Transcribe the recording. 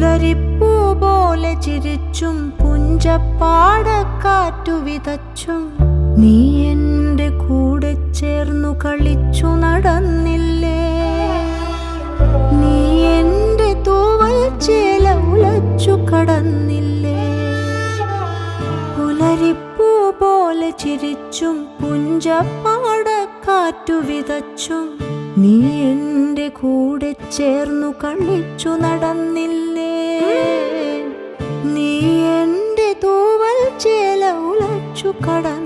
പുലരിപ്പൂ പോലെ ചിരിച്ചും പുഞ്ചപ്പാടക്കാറ്റു വിതച്ചും. നീ എന്റെ കൂടെ ചേർന്നു കളിച്ചു നടന്നില്ലേ? നീ എന്റെ തൂവൽ ചേല ഉലച്ചു കടന്നില്ലേ? പുലരിപ്പൂ പോലെ ചിരിച്ചും പുഞ്ചപ്പാടക്കാറ്റു വിതച്ചും. നീ എന്റെ കൂടെ ചേർന്നു കളിച്ചു നടന്നില്ലേ? നീ